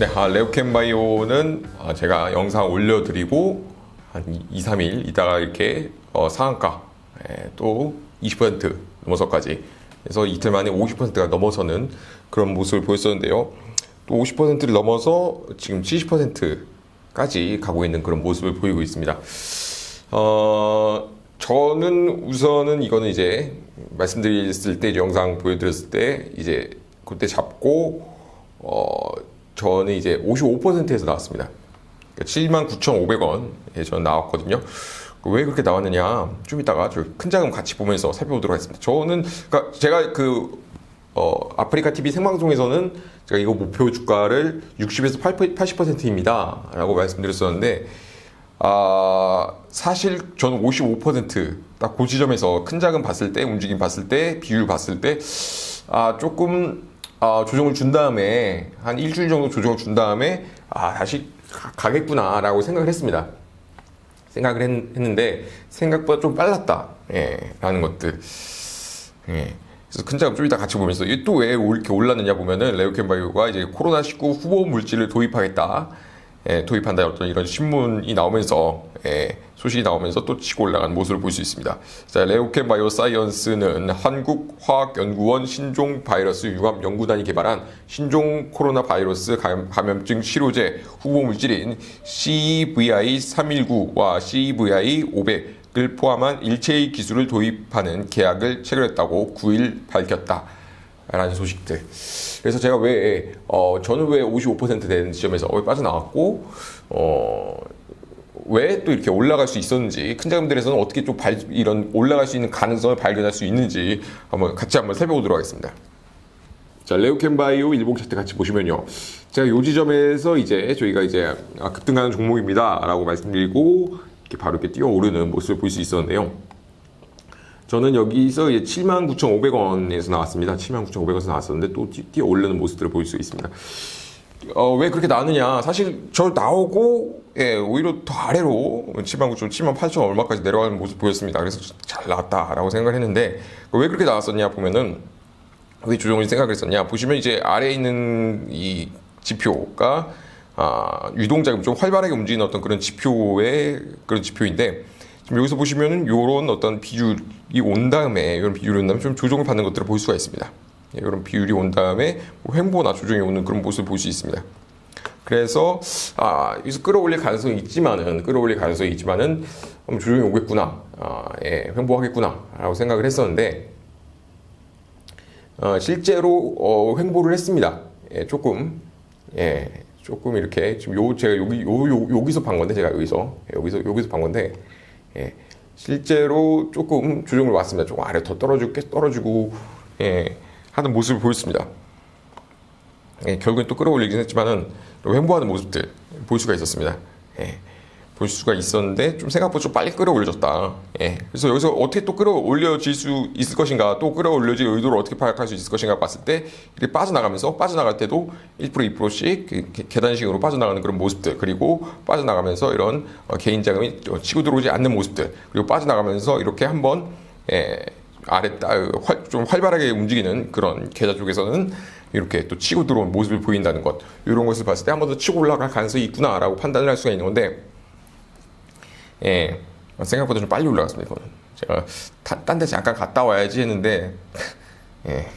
네, 아, 레오캠 바이오는 아, 제가 영상 올려드리고 한 2, 3일 있다가 이렇게 어, 상한가 예, 또20% 넘어서까지 그래서 이틀 만에 50%가 넘어서는 그런 모습을 보였었는데요. 또 50%를 넘어서 지금 70%까지 가고 있는 그런 모습을 보이고 있습니다. 어, 저는 우선은 이거는 이제 말씀드렸을 때 영상 보여드렸을 때 이제 그때 잡고 어, 저는 이제 55%에서 나왔습니다. 그러니까 79,500원에 저는 나왔거든요. 왜 그렇게 나왔느냐? 좀 이따가 저큰 자금 같이 보면서 살펴보도록 하겠습니다. 저는 그러니까 제가 그 어, 아프리카 TV 생방송에서는 제가 이거 목표 주가를 60에서 80%입니다. 라고 말씀드렸었는데, 아, 사실 저는 55%딱 그 지점에서 큰 자금 봤을 때, 움직임 봤을 때, 비율 봤을 때, 아, 조금, 아, 조정을 준 다음에, 한 일주일 정도 조정을 준 다음에, 아, 다시 가- 가겠구나라고 생각을 했습니다. 생각을 했, 는데 생각보다 좀 빨랐다. 예, 라는 것들. 예. 그래서 큰 자금 좀 이따 같이 보면서 이게 또왜 이렇게 올랐느냐 보면은 레오캠바이오가 이제 코로나19 후보 물질을 도입하겠다. 예, 도입한다 어떤 이런 신문이 나오면서 예, 소식이 나오면서 또 치고 올라간 모습을 볼 수 있습니다. 자, 레오캠 바이오 사이언스는 한국화학연구원 신종 바이러스 유감 연구단이 개발한 신종 코로나 바이러스 감- 감염증 치료제 후보 물질인 CVI319와 CVI500을 포함한 일체의 기술을 도입하는 계약을 체결했다고 9일 밝혔다. 라는 소식들. 그래서 제가 왜, 어, 저는 왜 55% 되는 지점에서 왜 빠져나왔고, 어, 왜 또 이렇게 올라갈 수 있었는지, 큰 자금들에서는 어떻게 좀 발, 이런 올라갈 수 있는 가능성을 발견할 수 있는지 한번 같이 한번 살펴보도록 하겠습니다. 자, 레오캠바이오 일봉 차트 같이 보시면요. 제가 요 지점에서 이제 저희가 이제 아, 급등하는 종목입니다. 라고 말씀드리고, 이렇게 바로 이렇게 뛰어 오르는 모습을 볼 수 있었는데요. 저는 여기서 이제 79,500원에서 나왔습니다. 79,500원에서 나왔었는데 또 뛰- 뛰어 오르는 모습들을 볼수 있습니다. 어, 왜 그렇게 나왔느냐? 사실 저 나오고 예, 오히려 더 아래로 79,000, 78,000 얼마까지 내려가는 모습 보였습니다. 그래서 잘 나왔다라고 생각을 했는데 왜 그렇게 나왔었냐 보면은 왜 조정을 생각을 했었냐? 보시면 이제 아래에 있는 이 지표가 아, 유동자금 좀 활발하게 움직이는 어떤 그런 지표의 그런 지표인데 지금 여기서 보시면은 요런 어떤 비율이 온 다음에 이런 비율이 온 다음에 좀 조정을 받는 것들을 볼 수가 있습니다. 이런 비율이 온 다음에 뭐 횡보나 조정이 오는 그런 모습을 볼 수 있습니다. 그래서 아 여기서 끌어올릴 가능성이 있지만은 끌어올릴 가능성이 있지만은 음, 조정이 오겠구나, 아, 예, 횡보하겠구나라고 생각을 했었는데 어, 실제로 어, 횡보를 했습니다. 예, 조금 예, 조금 이렇게 지금 요 제가 여기 요, 요 여기서 판 건데 제가 여기서 예, 여기서 여기서 판 건데 예, 실제로 조금 조정을 왔습니다. 조금 아래 더 떨어지고 떨어지고 예, 하는 모습을 보였습니다. 예, 결국엔 또 끌어올리긴 했지만은 또 횡보하는 모습들 볼 수가 있었습니다. 예, 볼 수가 있었는데 좀 생각보다 좀 빨리 끌어올려졌다. 예, 그래서 여기서 어떻게 또 끌어올려질 수 있을 것인가, 또 끌어올려질 의도를 어떻게 파악할 수 있을 것인가 봤을 때 이렇게 빠져나가면서 빠져나갈 때도 1% 2%씩 그 계- 계단식으로 빠져나가는 그런 모습들 그리고 빠져나가면서 이런 어, 개인 자금이 어, 치고 들어오지 않는 모습들 그리고 빠져나가면서 이렇게 한번 예, 아래 따- 활- 좀 활발하게 움직이는 그런 계좌 쪽에서는 이렇게 또 치고 들어온 모습을 보인다는 것 이런 것을 봤을 때 한 번 더 치고 올라갈 가능성이 있구나라고 판단을 할 수가 있는 건데 예 생각보다 좀 빨리 올라갔습니다 이거는 제가 딴데 잠깐 갔다 와야지 했는데 예.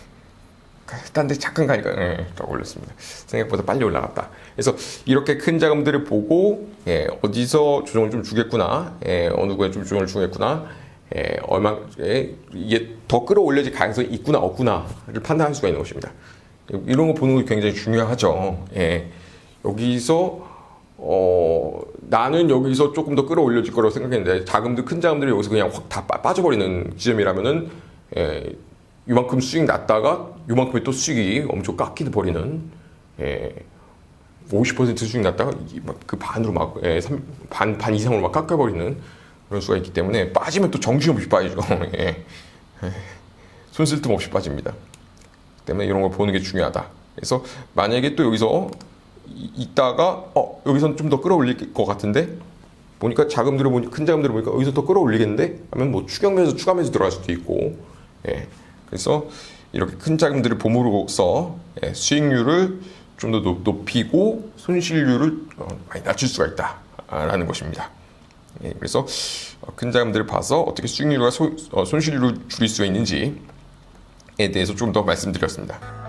딴데 잠깐 가니까 예, 딱 올렸습니다. 생각보다 빨리 올라갔다. 그래서 이렇게 큰 자금들을 보고 예, 어디서 조정을 좀 주겠구나, 예, 어느 구에 좀 조정을 주겠구나, 예, 얼마 예, 이게 더 끌어올려질 가능성이 있구나 없구나를 판단할 수가 있는 것입니다. 이런 거 보는 거 굉장히 중요하죠. 예, 여기서 어, 나는 여기서 조금 더 끌어올려질 거라고 생각했는데 자금들 큰 자금들이 여기서 그냥 확 다 빠져버리는 지점이라면은 예, 이만큼 수익 났다가 이만큼의 또 수익이 엄청 깎이는 버리는 예, 50% 수익 났다가 이 막그 반으로 막 예, 삼- 반, 반 이상으로 막 깎아버리는 그런 수가 있기 때문에 빠지면 또 정신없이 빠지죠. 예. 예. 손쓸 틈 없이 빠집니다. 때문에 이런 걸 보는 게 중요하다. 그래서 만약에 또 여기서 있다가 어? 어? 여기서는 좀더 끌어올릴 것 같은데? 보니까 자금들을 보니 큰 자금들을 보니까 여기서 더 끌어올리겠는데? 하면 뭐 추경 면에서 추가 면에서 들어갈 수도 있고. 예. 그래서 이렇게 큰 자금들을 보므로써 예, 수익률을 좀 더 높이고 손실률을 어, 많이 낮출 수가 있다라는 것입니다. 예, 그래서 어, 큰 자금들을 봐서 어떻게 수익률과 소, 어, 손실률을 줄일 수 있는지 에 대해서 조금 더 말씀드렸습니다.